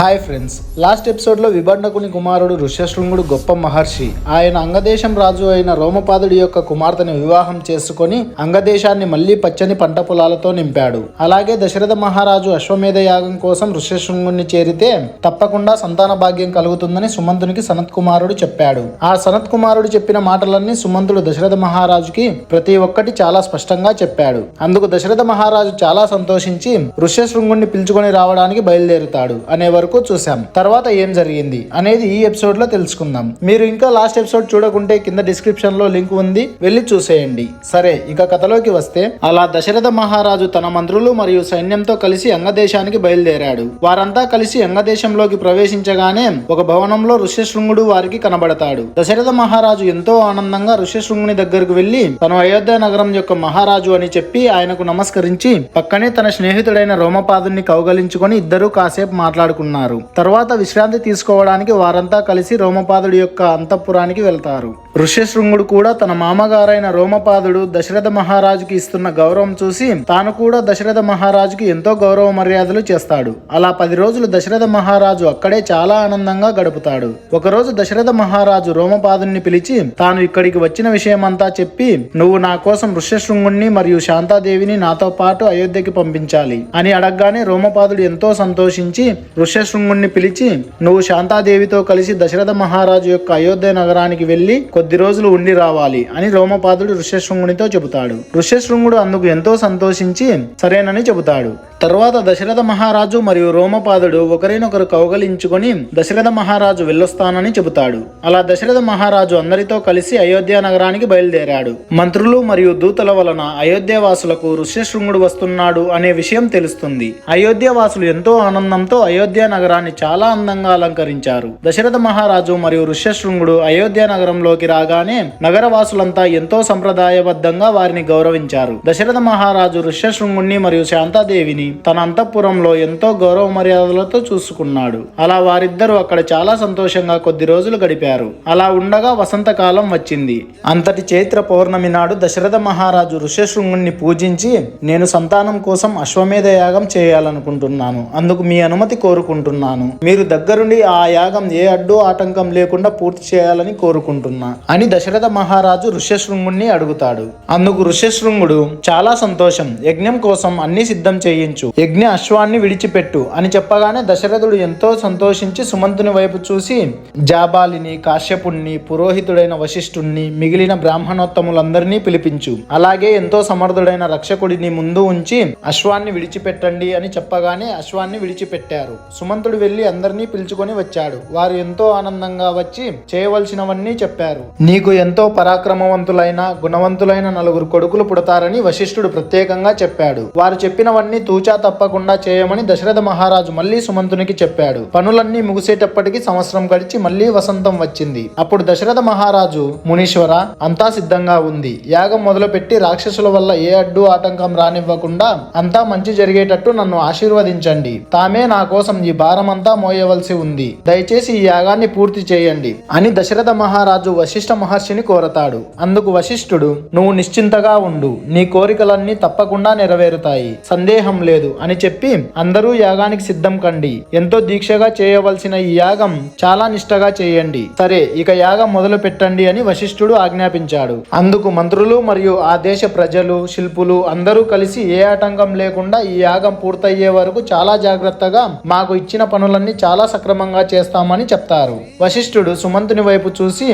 Hi friends. Last ఎపిసోడ్లో విభండకుని కుమారుడు ఋష్యశృంగుడు గొప్ప మహర్షి. ఆయన అంగదేశం రాజు అయిన రోమపాదుడి యొక్క కుమార్తెను వివాహం చేసుకొని అంగదేశాన్ని మళ్ళీ పచ్చని పంట పొలాలతో నింపాడు. అలాగే దశరథ మహారాజు అశ్వమేధ యాగం కోసం ఋష్యశృంగుణ్ణి చేరితే తప్పకుండా సంతాన భాగ్యం కలుగుతుందని సుమంతునికి సనత్ కుమారుడు చెప్పాడు. ఆ సనత్ కుమారుడు చెప్పిన మాటలన్నీ సుమంతుడు దశరథ మహారాజుకి ప్రతి ఒక్కటి చాలా స్పష్టంగా చెప్పాడు. అందుకు దశరథ మహారాజు చాలా సంతోషించి ఋష్యశృంగుణ్ణి పిలుచుకొని రావడానికి బయలుదేరుతాడు. అనే వరకు చూసాం తర్వాత ఏం జరిగింది అనేది ఈ ఎపిసోడ్లో తెలుసుకుందాం. మీరు ఇంకా లాస్ట్ ఎపిసోడ్ చూడకుంటే కింద డిస్క్రిప్షన్లో లింక్ ఉంది. వెళ్ళి చూసేయండి. సరే ఇక కథలోకి వస్తే అలా దశరథ మహారాజు తన మంత్రులు మరియు సైన్యంతో కలిసి అంగదేశానికి బయలుదేరాడు. వారంతా కలిసి అంగదేశంలోకి ప్రవేశించగానే ఒక భవనంలో ఋష్యశృంగుడు వారికి కనబడతాడు. దశరథ మహారాజు ఎంతో ఆనందంగా ఋష్యశృంగుని దగ్గరకు వెళ్ళి తను అయోధ్య నగరం యొక్క మహారాజు అని చెప్పి ఆయనకు నమస్కరించి పక్కనే తన స్నేహితుడైన రోమపాదుని కౌగలించుకొని ఇద్దరూ కాసేపు మాట్లాడుకున్నారు. తర్వాత విశ్రాంతి తీసుకోవడానికి వారంతా కలిసి రోమపాదుడి యొక్క అంతఃపురానికి వెళ్తారు. ఋష్యశృంగుడు కూడా తన మామగారైన రోమపాదుడు దశరథ మహారాజుకి ఇస్తున్న గౌరవం చూసి తాను కూడా దశరథ మహారాజుకి ఎంతో గౌరవ మర్యాదలు చేస్తాడు. అలా పది రోజులు దశరథ మహారాజు అక్కడే చాలా ఆనందంగా గడుపుతాడు. ఒకరోజు దశరథ మహారాజు రోమపాదుని పిలిచి తాను ఇక్కడికి వచ్చిన విషయమంతా చెప్పి నువ్వు నా కోసం ఋష్యశృంగుణ్ణి మరియు శాంతాదేవిని నాతో పాటు అయోధ్యకి పంపించాలి అని అడగగానే రోమపాదుడు ఎంతో సంతోషించి ఋష్యశృంగుణ్ణి పిలిచి నువ్వు శాంతాదేవితో కలిసి దశరథ మహారాజు యొక్క అయోధ్య నగరానికి వెళ్ళి కొద్ది రోజులు ఉండి రావాలి అని రోమపాదుడు ఋష్యశృంగునితో చెబుతాడు. ఋష్యశృంగుడు అందుకు ఎంతో సంతోషించి సరేనని చెబుతాడు. తరువాత దశరథ మహారాజు మరియు రోమపాదుడు ఒకరినొకరు కౌగలించుకొని దశరథ మహారాజు వెళ్ళొస్తానని చెబుతాడు. అలా దశరథ మహారాజు అందరితో కలిసి అయోధ్య నగరానికి బయలుదేరాడు. మంత్రులు మరియు దూతల వలన అయోధ్య వాసులకు ఋష్యశృంగుడు వస్తున్నాడు అనే విషయం తెలుస్తుంది. అయోధ్య వాసులు ఎంతో ఆనందంతో అయోధ్య నగరాన్ని చాలా అందంగా అలంకరించారు. దశరథ మహారాజు మరియు ఋష్యశృంగుడు అయోధ్య నగరంలోకి రాగానే నగర వాసులంతా ఎంతో సంప్రదాయబద్ధంగా వారిని గౌరవించారు. దశరథ మహారాజు ఋష్యశృంగుణ్ణి మరియు శాంతాదేవిని తన అంతఃపురంలో ఎంతో గౌరవ మర్యాదలతో చూసుకున్నాడు. అలా వారిద్దరూ అక్కడ చాలా సంతోషంగా కొద్ది రోజులు గడిపారు. అలా ఉండగా వసంతకాలం వచ్చింది. అంతటి చైత్ర పౌర్ణమి నాడు దశరథ మహారాజు ఋష్యశృంగుణ్ణి పూజించి నేను సంతానం కోసం అశ్వమేధ యాగం చేయాలనుకుంటున్నాను. అందుకు మీ అనుమతి కోరుకుంటున్నాను. మీరు దగ్గరుండి ఆ యాగం ఏ అడ్డు ఆటంకం లేకుండా పూర్తి చేయాలని కోరుకుంటున్నా. అని దశరథ మహారాజు ఋష్యశృంగుణ్ణి అడుగుతాడు. అందుకు ఋష్యశృంగుడు చాలా సంతోషం. యజ్ఞం కోసం అన్ని సిద్ధం చేయించు. యజ్ఞ అశ్వాన్ని విడిచిపెట్టు అని చెప్పగానే దశరథుడు ఎంతో సంతోషించి సుమంతుని వైపు చూసి జాబాలిని కాశ్యపుణ్ణి పురోహితుడైన వశిష్ఠుణ్ణి మిగిలిన బ్రాహ్మణోత్తములందరినీ పిలిపించు. అలాగే ఎంతో సమర్థుడైన రక్షకుడిని ముందు ఉంచి అశ్వాన్ని విడిచిపెట్టండి అని చెప్పగానే అశ్వాన్ని విడిచిపెట్టారు. సుమంతుడు వెళ్ళి అందరినీ పిలుచుకొని వచ్చాడు. వారు ఎంతో ఆనందంగా వచ్చి చేయవలసినవన్నీ చెప్పారు. నీకు ఎంతో పరాక్రమవంతులైన గుణవంతులైన నలుగురు కొడుకులు పుడతారని వశిష్ఠుడు ప్రత్యేకంగా చెప్పాడు. వారు చెప్పినవన్నీ తూచా తప్పకుండా చేయమని దశరథ మహారాజు మళ్ళీ సుమంతునికి చెప్పాడు. పనులన్నీ ముగిసేటప్పటికి సంవత్సరం గడిచి మళ్ళీ వసంతం వచ్చింది. అప్పుడు దశరథ మహారాజు మునీశ్వర అంతా సిద్ధంగా ఉంది. యాగం మొదలుపెట్టి రాక్షసుల వల్ల ఏ అడ్డు ఆటంకం రానివ్వకుండా అంతా మంచి జరిగేటట్టు నన్ను ఆశీర్వదించండి. తామే నా కోసం ఈ భారమంతా మోయవలసి ఉంది. దయచేసి ఈ యాగాన్ని పూర్తి చేయండి అని దశరథ మహారాజు వశిష్ఠ మహర్షిని కోరతాడు. అందుకు వశిష్ఠుడు నువ్వు నిశ్చింతగా ఉండు. నీ కోరికలన్నీ తప్పకుండా నెరవేరుతాయి. సందేహం లేదు అని చెప్పి అందరూ యాగానికి సిద్ధం కండి. ఎంతో దీక్షగా చేయవలసిన ఈ యాగం చాలా నిష్టగా చేయండి. సరే ఇక యాగం మొదలు పెట్టండి అని వశిష్ఠుడు ఆజ్ఞాపించాడు. అందుకు మంత్రులు మరియు ఆ దేశ ప్రజలు శిల్పులు అందరూ కలిసి ఏ ఆటంకం లేకుండా ఈ యాగం పూర్తయ్యే వరకు చాలా జాగ్రత్తగా మాకు ఇచ్చిన పనులన్నీ చాలా సక్రమంగా చేస్తామని చెప్తారు. వశిష్ఠుడు సుమంతుని వైపు చూసి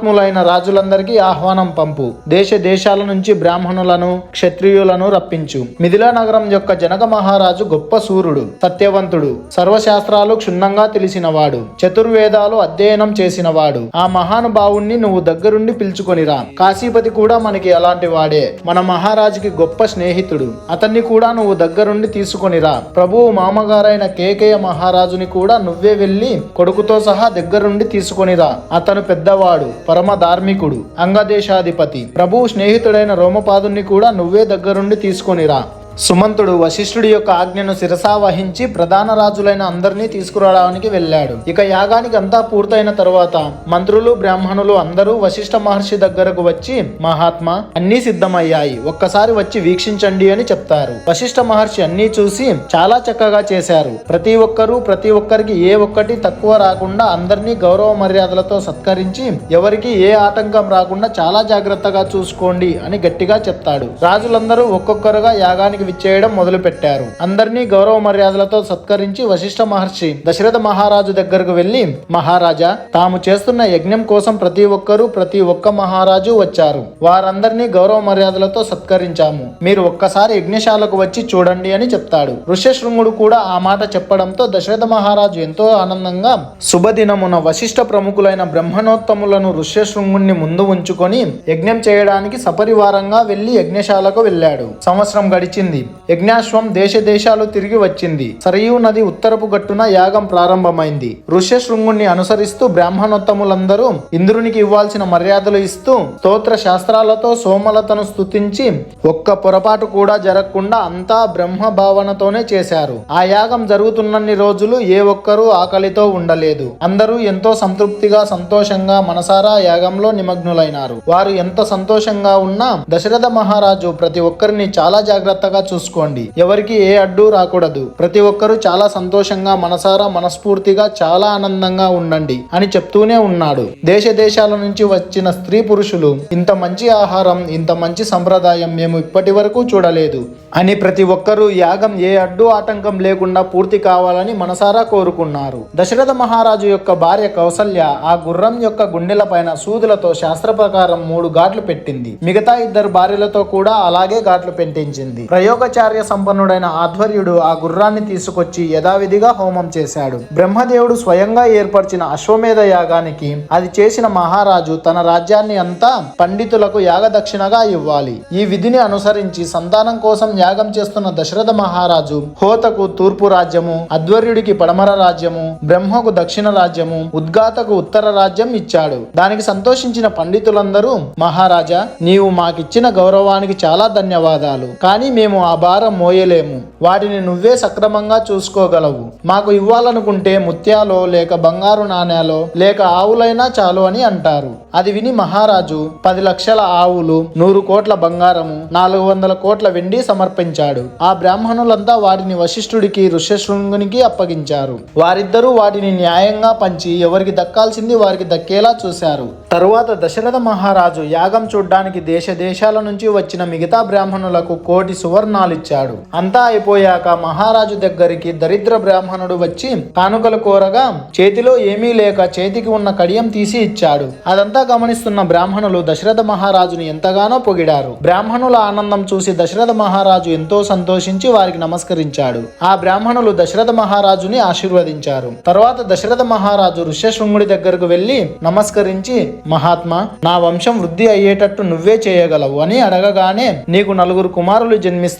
మహాత్ములైన రాజులందరికీ ఆహ్వానం పంపు. దేశ దేశాల నుంచి బ్రాహ్మణులను క్షత్రియులను రప్పించు. మిథిలా నగరం యొక్క జనక మహారాజు గొప్ప సూర్యుడు సత్యవంతుడు సర్వశాస్త్రాలు క్షుణ్ణంగా తెలిసినవాడు చతుర్వేదాలు అధ్యయనం చేసినవాడు. ఆ మహానుభావుణ్ణి నువ్వు దగ్గరుండి పిలుచుకొనిరా. కాశీపతి కూడా మనకి అలాంటి వాడే. మన మహారాజుకి గొప్ప స్నేహితుడు. అతన్ని కూడా నువ్వు దగ్గరుండి తీసుకొనిరా. ప్రభువు మామగారైన కేకేయ మహారాజుని కూడా నువ్వే వెళ్ళి కొడుకుతో సహా దగ్గరుండి తీసుకొనిరా. అతను పెద్దవాడు పరమధార్మికుడు అంగదేశాధిపతి ప్రభు స్నేహితుడైన రోమపాదుని కూడా నువ్వే దగ్గరుండి తీసుకొనిరా. సుమంతుడు వశిష్ఠుడి యొక్క ఆజ్ఞను శిరసా వహించి ప్రధాన రాజులైన అందరినీ తీసుకురావడానికి వెళ్ళాడు. ఇక యాగానికి అంతా పూర్తయిన తరువాత మంత్రులు బ్రాహ్మణులు అందరూ వశిష్ఠ మహర్షి దగ్గరకు వచ్చి మహాత్మా అన్నీ సిద్ధమయ్యాయి. ఒక్కసారి వచ్చి వీక్షించండి అని చెప్తారు. వశిష్ఠ మహర్షి అన్నీ చూసి చాలా చక్కగా చేశారు. ప్రతి ఒక్కరూ ప్రతి ఒక్కరికి ఏ ఒక్కటి తక్కువ రాకుండా అందరినీ గౌరవ మర్యాదలతో సత్కరించి ఎవరికి ఏ ఆటంకం రాకుండా చాలా జాగ్రత్తగా చూసుకోండి అని గట్టిగా చెప్తాడు. రాజులందరూ ఒక్కొక్కరుగా యాగానికి చేయడం మొదలు పెట్టారు అందరినీ గౌరవ మర్యాదలతో సత్కరించి వశిష్ఠ మహర్షి దశరథ మహారాజు దగ్గరకు వెళ్ళి మహారాజా తాము చేస్తున్న యజ్ఞం కోసం ప్రతి ఒక్కరూ ప్రతి ఒక్క మహారాజు వచ్చారు. వారందరినీ గౌరవ మర్యాదలతో సత్కరించాము. మీరు ఒక్కసారి యజ్ఞశాలకు వచ్చి చూడండి అని చెప్తాడు. ఋష్యశృంగుడు కూడా ఆ మాట చెప్పడంతో దశరథ మహారాజు ఎంతో ఆనందంగా శుభదినమున వశిష్ఠ ప్రముఖులైన బ్రహ్మణోత్తములను ఋష్యశృంగుణ్ణి ముందు ఉంచుకొని యజ్ఞం చేయడానికి సపరివారంగా వెళ్ళి యజ్ఞశాలకు వెళ్ళాడు. సంవత్సరం గడిచింది. యజ్ఞాశ్వం దేశ దేశాలు తిరిగి వచ్చింది. సరయూ నది ఉత్తరపు గట్టున యాగం ప్రారంభమైంది. ఋష్యశృంగుణ్ణి అనుసరిస్తూ బ్రాహ్మణోత్తములందరూ ఇంద్రునికి ఇవ్వాల్సిన మర్యాదలు ఇస్తూ స్తోత్ర శాస్త్రాలతో సోమలతను స్తుతించి ఒక్క పొరపాటు కూడా జరగకుండా అంతా బ్రహ్మ భావనతోనే చేశారు. ఆ యాగం జరుగుతున్నన్ని రోజులు ఏ ఒక్కరూ ఆకలితో ఉండలేదు. అందరూ ఎంతో సంతృప్తిగా సంతోషంగా మనసారా యాగంలో నిమగ్నులైనారు. వారు ఎంత సంతోషంగా ఉన్నా దశరథ మహారాజు ప్రతి ఒక్కరిని చాలా జాగ్రత్తగా చూసుకోండి. ఎవరికి ఏ అడ్డు రాకూడదు. ప్రతి ఒక్కరూ చాలా సంతోషంగా మనసారా మనస్ఫూర్తిగా చాలా ఆనందంగా ఉండండి అని చెప్తూనే ఉన్నాడు. దేశ దేశాల నుంచి వచ్చిన స్త్రీ పురుషులు ఇంత మంచి ఆహారం ఇంత మంచి సంప్రదాయం మేము ఇప్పటి వరకు చూడలేదు అని ప్రతి ఒక్కరూ యాగం ఏ అడ్డు ఆటంకం లేకుండా పూర్తి కావాలని మనసారా కోరుకున్నారు. దశరథ మహారాజు యొక్క భార్య కౌసల్య ఆ గుర్రం యొక్క గుండెల పైన సూదులతో శాస్త్ర ప్రకారం మూడు ఘాట్లు పెట్టింది. మిగతా ఇద్దరు భార్యలతో కూడా అలాగే ఘాట్లు పెట్టించింది. ప్రయోగచార్య సంపన్నుడైన ఆధ్వర్యుడు ఆ గుర్రాన్ని తీసుకొచ్చి యథావిధిగా హోమం చేశాడు. బ్రహ్మదేవుడు స్వయంగా ఏర్పరిచిన అశ్వమేధ యాగానికి అది చేసిన మహారాజు తన రాజ్యాన్ని అంతా పండితులకు యాగదక్షిణగా ఇవ్వాలి. ఈ విధిని అనుసరించి సంతానం కోసం యాగం చేస్తున్న దశరథ మహారాజు హోతకు తూర్పు రాజ్యము అధ్వర్యుడికి పడమర రాజ్యము బ్రహ్మకు దక్షిణ రాజ్యము ఉద్గాతకు ఉత్తర రాజ్యం ఇచ్చాడు. దానికి సంతోషించిన పండితులందరూ మహారాజా నీవు మాకిచ్చిన గౌరవానికి చాలా ధన్యవాదాలు. కానీ మేము ఆ భారం మోయలేము. వాటిని నువ్వే సక్రమంగా చూసుకోగలవు. మాకు ఇవ్వాలనుకుంటే ముత్యాలో లేక బంగారు నాణేలో లేక ఆవులైనా చాలు అని అంటారు. అది విని మహారాజు పది లక్షల ఆవులు నూరు కోట్ల బంగారము నాలుగు వందల కోట్ల వెండి సమర్పించాడు. ఆ బ్రాహ్మణులంతా వాటిని వశిష్ఠుడికి ఋష్యశృంగునికి అప్పగించారు. వారిద్దరూ వాటిని న్యాయంగా పంచి ఎవరికి దక్కాల్సింది వారికి దక్కేలా చూశారు. తరువాత దశరథ మహారాజు యాగం చూడ్డానికి దేశ దేశాల నుంచి వచ్చిన మిగతా బ్రాహ్మణులకు కోటి సువర్ణ ఇచ్చాడు అంతా అయిపోయాక మహారాజు దగ్గరికి దరిద్ర బ్రాహ్మణుడు వచ్చి కానుకలు కోరగా చేతిలో ఏమీ లేక చేతికి ఉన్న కడియం తీసి ఇచ్చాడు. అదంతా గమనిస్తున్న బ్రాహ్మణులు దశరథ మహారాజుని ఎంతగానో పొగిడారు. బ్రాహ్మణుల ఆనందం చూసి దశరథ మహారాజు ఎంతో సంతోషించి వారికి నమస్కరించాడు. ఆ బ్రాహ్మణులు దశరథ మహారాజుని ఆశీర్వదించారు. తర్వాత దశరథ మహారాజు ఋష్యశృంగుడి దగ్గరకు వెళ్ళి నమస్కరించి మహాత్మా నా వంశం వృద్ధి అయ్యేటట్టు నువ్వే చేయగలవు అని అడగగానే నీకు నలుగురు కుమారులు జన్మిస్తారు.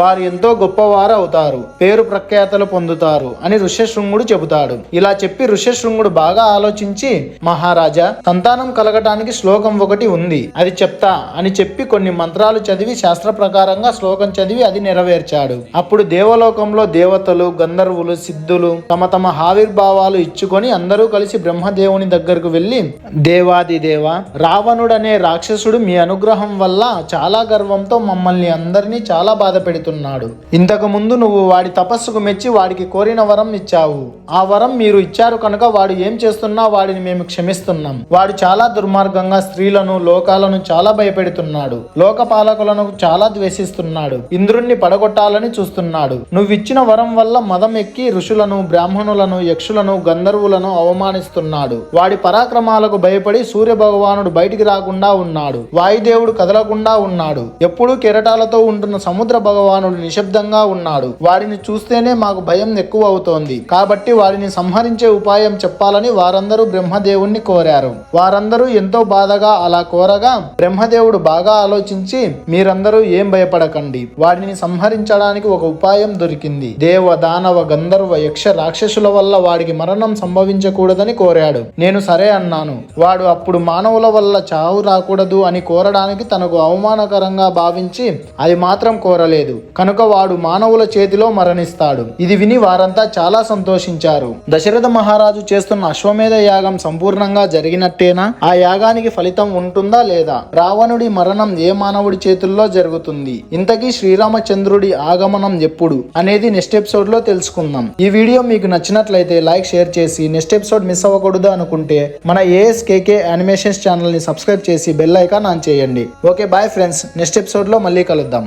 వారు ఎంతో గొప్పవారు అవుతారు పేరు ప్రఖ్యాతలు పొందుతారు అని ఋష్యశృంగుడు చెబుతాడు. ఇలా చెప్పి ఋష్యశృంగుడు బాగా ఆలోచించి మహారాజా సంతానం కలగటానికి శ్లోకం ఒకటి ఉంది. అది చెప్తా అని చెప్పి కొన్ని మంత్రాలు చదివి శాస్త్ర ప్రకారంగా శ్లోకం చదివి అది నెరవేర్చాడు. అప్పుడు దేవలోకంలో దేవతలు గంధర్వులు సిద్ధులు తమ తమ ఆవిర్భావాలు ఇచ్చుకొని అందరూ కలిసి బ్రహ్మదేవుని దగ్గరకు వెళ్ళి దేవాది దేవ రావణుడనే రాక్షసుడు మీ అనుగ్రహం వల్ల చాలా గర్వంతో మమ్మల్ని అందరినీ చాలా బాధ పెడుతున్నాడు ఇంతకు ముందు నువ్వు వాడి తపస్సుకు మెచ్చి వాడికి కోరిన వరం ఇచ్చావు. ఆ వరం మీరు ఇచ్చారు కనుక వాడు ఏం చేస్తున్నా వాడిని మేము క్షమిస్తున్నాం. వాడు చాలా దుర్మార్గంగా స్త్రీలను లోకాలను చాలా భయపెడుతున్నాడు. లోక పాలకులను చాలా ద్వేషిస్తున్నాడు. ఇంద్రుణ్ణి పడగొట్టాలని చూస్తున్నాడు. నువ్విచ్చిన వరం వల్ల మదం ఎక్కి ఋషులను బ్రాహ్మణులను యక్షులను గంధర్వులను అవమానిస్తున్నాడు. వాడి పరాక్రమాలకు భయపడి సూర్య భగవానుడు బయటికి రాకుండా ఉన్నాడు. వాయుదేవుడు కదలకుండా ఉన్నాడు. ఎప్పుడూ కెరటాలతో ఉంటున్న సముద్ర భగవానుడు నిశ్శబ్దంగా ఉన్నాడు. వాడిని చూస్తేనే మాకు భయం ఎక్కువ అవుతోంది కాబట్టి వాడిని సంహరించే ఉపాయం చెప్పాలని వారందరూ బ్రహ్మదేవుణ్ణి కోరారు. వారందరూ ఎంతో బాధగా అలా కోరగా బ్రహ్మదేవుడు బాగా ఆలోచించి మీరందరూ ఏం భయపడకండి. వాడిని సంహరించడానికి ఒక ఉపాయం దొరికింది. దేవ దానవ గంధర్వ యక్ష రాక్షసుల వల్ల వాడికి మరణం సంభవించకూడదని కోరాడు. నేను సరే అన్నాను. వాడు అప్పుడు మానవుల వల్ల చావు రాకూడదు అని కోరడానికి తనకు అవమానకరంగా భావించి అది మాత్రం కోరలేదు. కనుక వాడు మానవుల చేతిలో మరణిస్తాడు. ఇది విని వారంతా చాలా సంతోషించారు. దశరథ మహారాజు చేస్తున్న అశ్వమేధ యాగం సంపూర్ణంగా జరిగినట్టేనా? ఆ యాగానికి ఫలితం ఉంటుందా లేదా? రావణుడి మరణం ఏ మానవుడి చేతుల్లో జరుగుతుంది? ఇంతకీ శ్రీరామచంద్రుడి ఆగమనం ఎప్పుడు? అనేది నెక్స్ట్ ఎపిసోడ్లో తెలుసుకుందాం. ఈ వీడియో మీకు నచ్చినట్లయితే లైక్ షేర్ చేసి నెక్స్ట్ ఎపిసోడ్ మిస్ అవ్వకూడదు అనుకుంటే మన ఏఎస్కేకే యానిమేషన్స్ ఛానల్ని సబ్స్క్రైబ్ చేసి బెల్ ఐకాన్ ఆన్ చేయండి. Okay bye friends. నెక్స్ట్ ఎపిసోడ్లో మళ్ళీ కలుద్దాం.